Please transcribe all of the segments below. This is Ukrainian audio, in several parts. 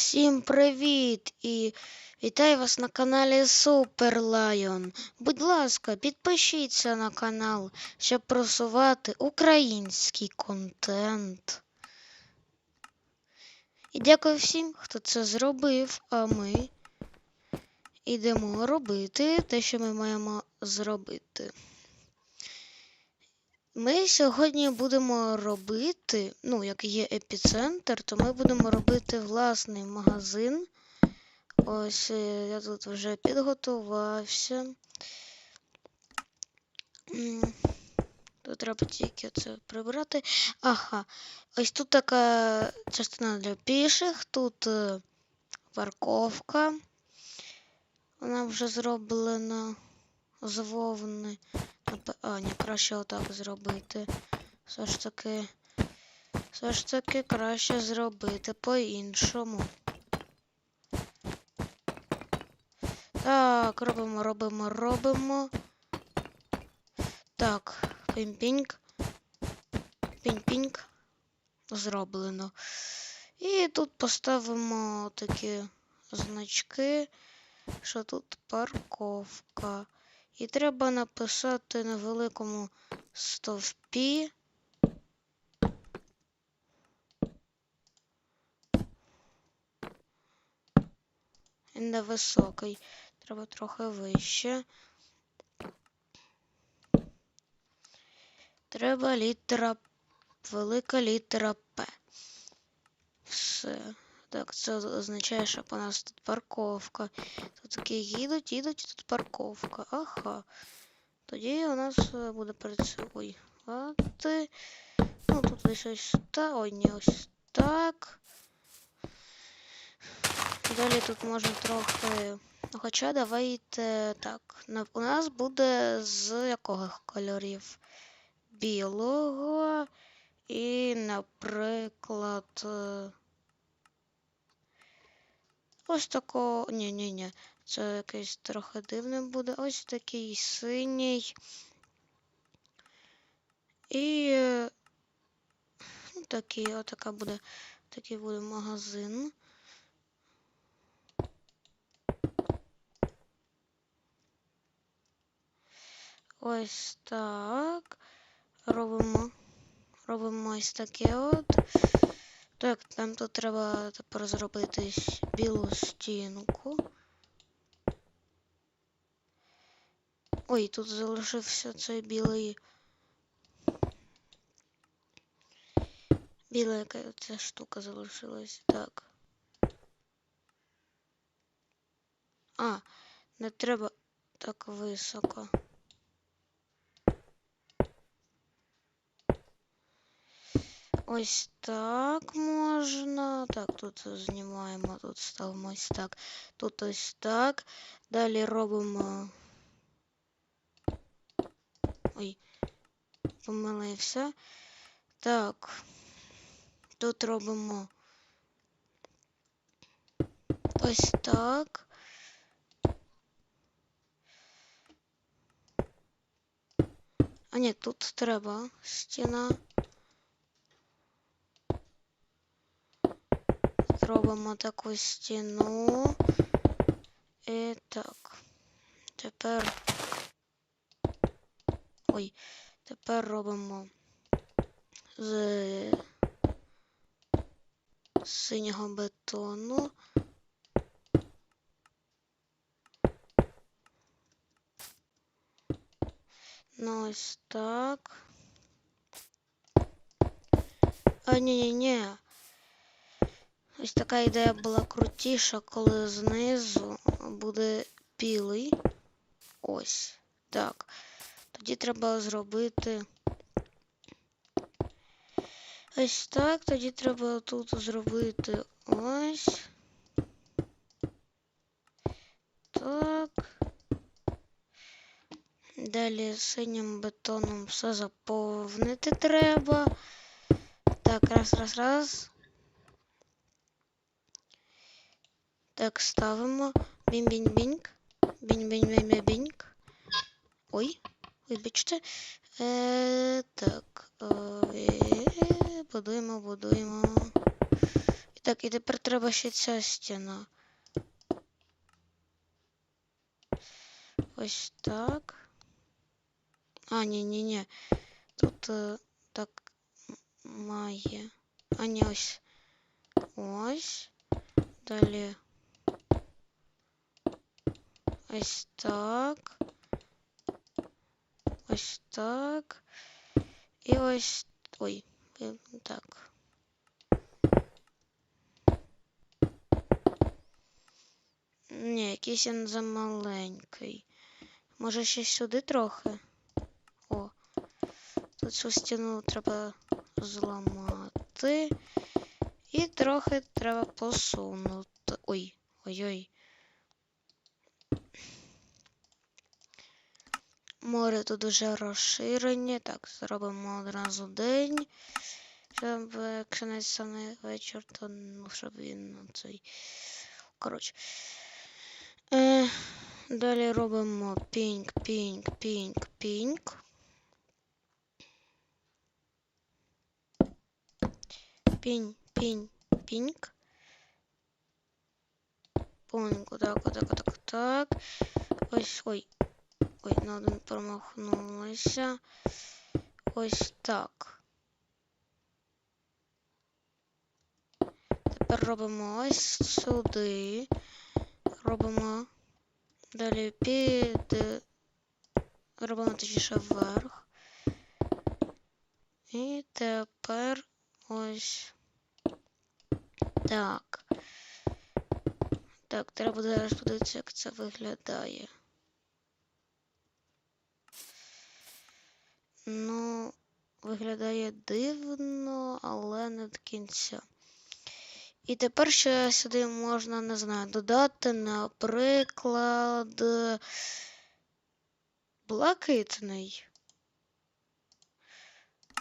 Всім привіт! І вітаю вас на каналі Super Lion. Будь ласка, підпишіться на канал, щоб просувати український контент. І дякую всім, хто це зробив, а ми йдемо робити те, що ми маємо зробити. Ми сьогодні будемо робити, ну, як є епіцентр, то ми будемо робити власний магазин. Ось е, я тут вже підготувався. Тут треба тільки це прибрати. Ага, ось тут така частина для піших, тут е, парковка. Вона вже зроблена з вовни. А, ні, краще отак зробити. Все ж таки. Все ж таки краще зробити по-іншому. Так, робимо, робимо, робимо. Так, пінь-піньк. Пінь-піньк. Зроблено. І тут поставимо такі значки, що тут парковка. І треба написати на великому стовпі. На високий. Треба трохи вище. Треба літера, велика літера П. Все. Так, це означає, що у нас тут парковка. Тут такі їдуть, їдуть, і тут парковка. Ага. Тоді у нас е, буде працювати. Ну, тут ось ось так. Ой, ні, ось так. Далі тут можна трохи. Ну, Хоча давайте так. У нас буде з якого кольорів? Білого. І, наприклад. Ось такого. Ні, ні, ні. Це якийсь трохи дивним буде. Ось такий синій. І ну, такий, отака буде, такий буде магазин. Ось так. Робимо, робимо ось таке от. Так, нам тут треба тепер зробити білу стінку. Ой, тут залишився цей білий. Біла яка ця штука залишилась. Так. А, не треба так високо. Ось так можна. Так, тут знімаємо, тут ставимо ось так. Тут ось так. Далі робимо. Ой, помилився. Так. Тут робимо ось так. А ні, тут треба стіна. Зробимо таку стіну. І так. Тепер. Ой, тепер робимо з синього бетону. Ну ось так. А, ні-ні-ні. Ось така ідея була крутіша, коли знизу буде білий. Ось. Так. Тоді треба зробити. Ось так. Тоді треба тут зробити ось. Так. Далі синім бетоном все заповнити треба. Так, раз, раз, раз. Так, ставимо. Бінь-бінь-біньк. Бінь-бінь-бінь-біньк. Ой, вибачте. Е, так. Е, будуємо, будуємо. І Так, і тепер треба ще ця стіна. Ось так. А, ні, ні, ні. Тут е, так має. А ні, ось. Ось. Далі. Ось так. Ось так. І ось. Ой, так. Ні, якийсь він замаленький. Може ще сюди трохи? О. Тут цю стіну треба зламати. І трохи треба посунути. Ой, ой-ой. Море тут дуже розширене. Так, зробимо одразу день. Щоб, якщо не саме вечір, то ну, щоб він ну, цей. Коротше. Е, далі робимо пінк, пінк, пінк, пінк. Пінь, пінь, пінк. Поньку, так, так, так, так. Ось, ой. Ой, на один промахнулася. Ось так. Тепер робимо ось сюди. Робимо далі під. Робимо точніше вверх. І тепер ось так. Так, треба зараз подивитися, як це виглядає. Ну, виглядає дивно, але не до кінця. І тепер ще сюди можна, не знаю, додати, наприклад, блакитний.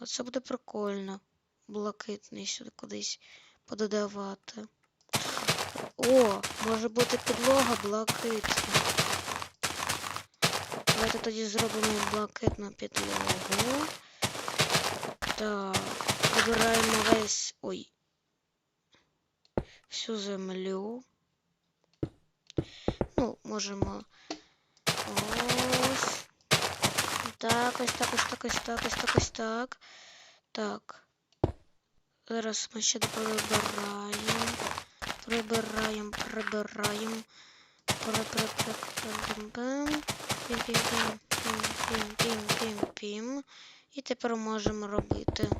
Оце буде прикольно. Блакитний сюди кудись пододавати. О, може бути підлога блакитна. Давайте тоді зробимо блакитну підлогу. Так, вибираємо весь. Ой. Всю землю. Ну, можемо. Ось. Так, ось так, ось так, ось так, ось так, ось так. Так. Зараз ми ще прибираємо. Прибираємо, прибираємо. Пим-пим-пим. Пім-пім-пім. Пім-пім-пім-пім. І тепер можемо робити.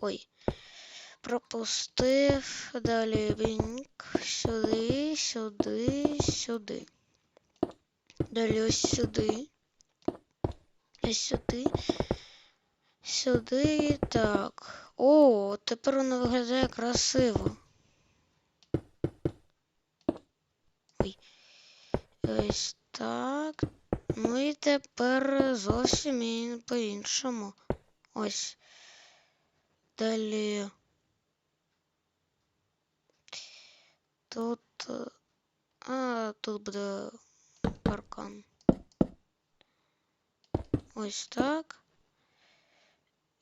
Ой. Пропустив. Далі вінк. Сюди, сюди, сюди. Далі ось сюди. Ось сюди. Сюди. Так. О, тепер воно виглядає красиво. Ось так. Ну і тепер зовсім по-іншому. Ось. Далі. Тут. А, тут буде паркан. Ось так.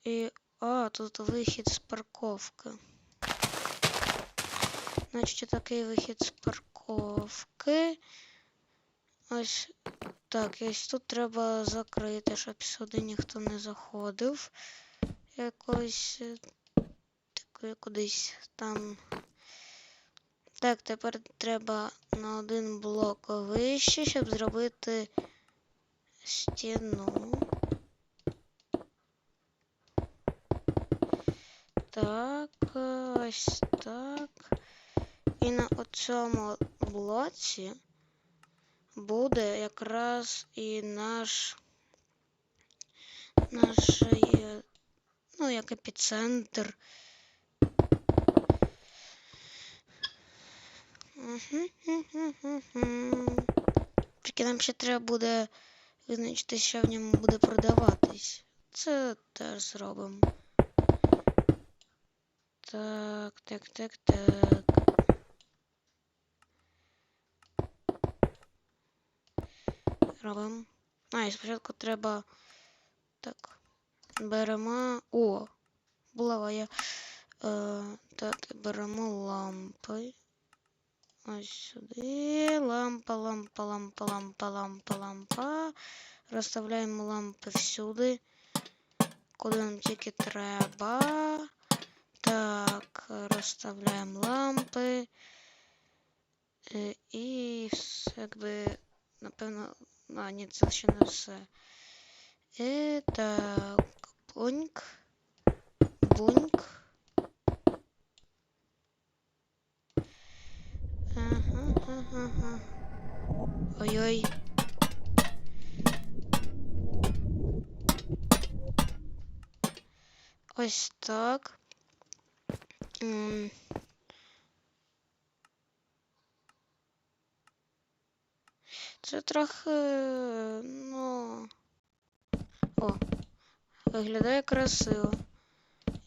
І. А, тут вихід з парковки. Значить, такий вихід з парковки. Ось так, ось тут треба закрити, щоб сюди ніхто не заходив. Якось е, так, кудись там. Так, тепер треба на один блок вище, щоб зробити стіну. Так, е, ось так. І на оцьому блоці буде якраз і наш наш е, ну, як епіцентр. Тільки нам ще треба буде визначити, що в ньому буде продаватись. Це теж зробимо. Так, так, так, так. Робимо. А, і спочатку треба. Так. Беремо. О! Булава я. Е, так, беремо лампи. Ось сюди. Лампа, лампа, лампа, лампа, лампа, лампа. Розставляємо лампи всюди. Куди нам тільки треба. Так, розставляємо лампи. Е, І все, якби, напевно, а, ні, це ще не все. І так, буньк, буньк. Ага, ага, ага. Ой-ой. Ось так. Це трохи, ну. О, виглядає красиво.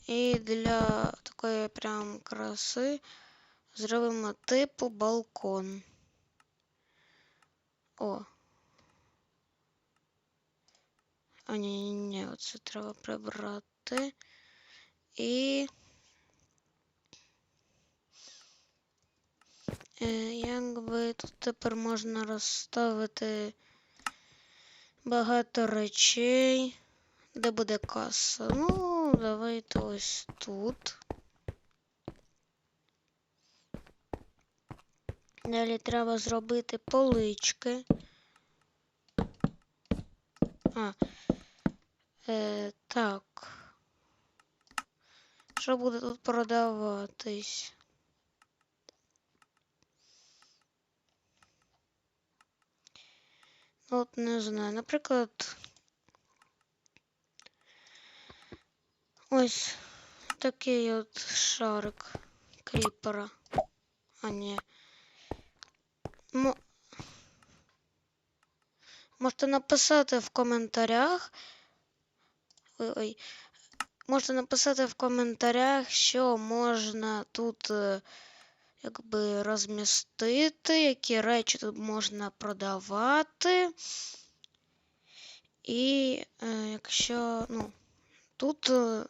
І для такої прям краси зробимо типу балкон. О. А ні, ні, ні, оце треба прибрати. І. якби тут тепер можна розставити багато речей. Де буде каса? Ну, давайте ось тут. Далі треба зробити полички. А, е, так. Що буде тут продаватись? От не знаю. Наприклад, ось такий от шарик кріпера. А ні. Мо... Можете написати в коментарях. Ой, ой. Можете написати в коментарях, що можна тут е, якби розмістити, які речі тут можна продавати. І е, якщо, ну, тут е,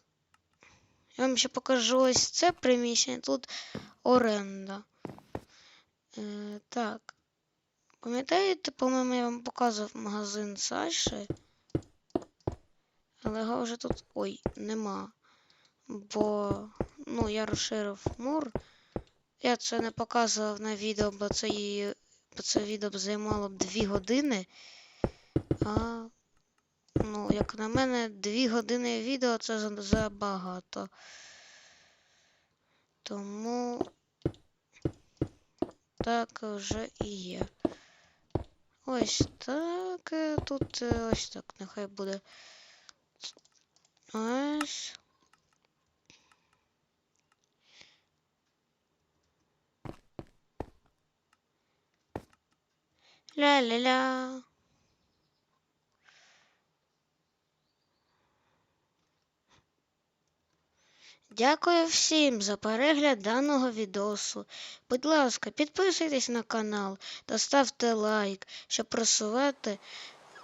я вам ще покажу ось це приміщення, тут оренда. Е, так. Пам'ятаєте, по-моєму, я вам показував магазин Саші. Але його вже тут. Ой, нема. Бо, ну, я розширив мур. Я це не показував на відео, бо це, її, бо це відео б займало б 2 години. А, ну, як на мене, 2 години відео це забагато. Тому так вже і є. Ось так. е, Тут е, ось так, нехай буде. Ось. Ля-ля-ля. Дякую всім за перегляд даного відосу. Будь ласка, підписуйтесь на канал та ставте лайк, щоб просувати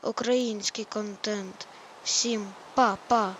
український контент. Всім па-па!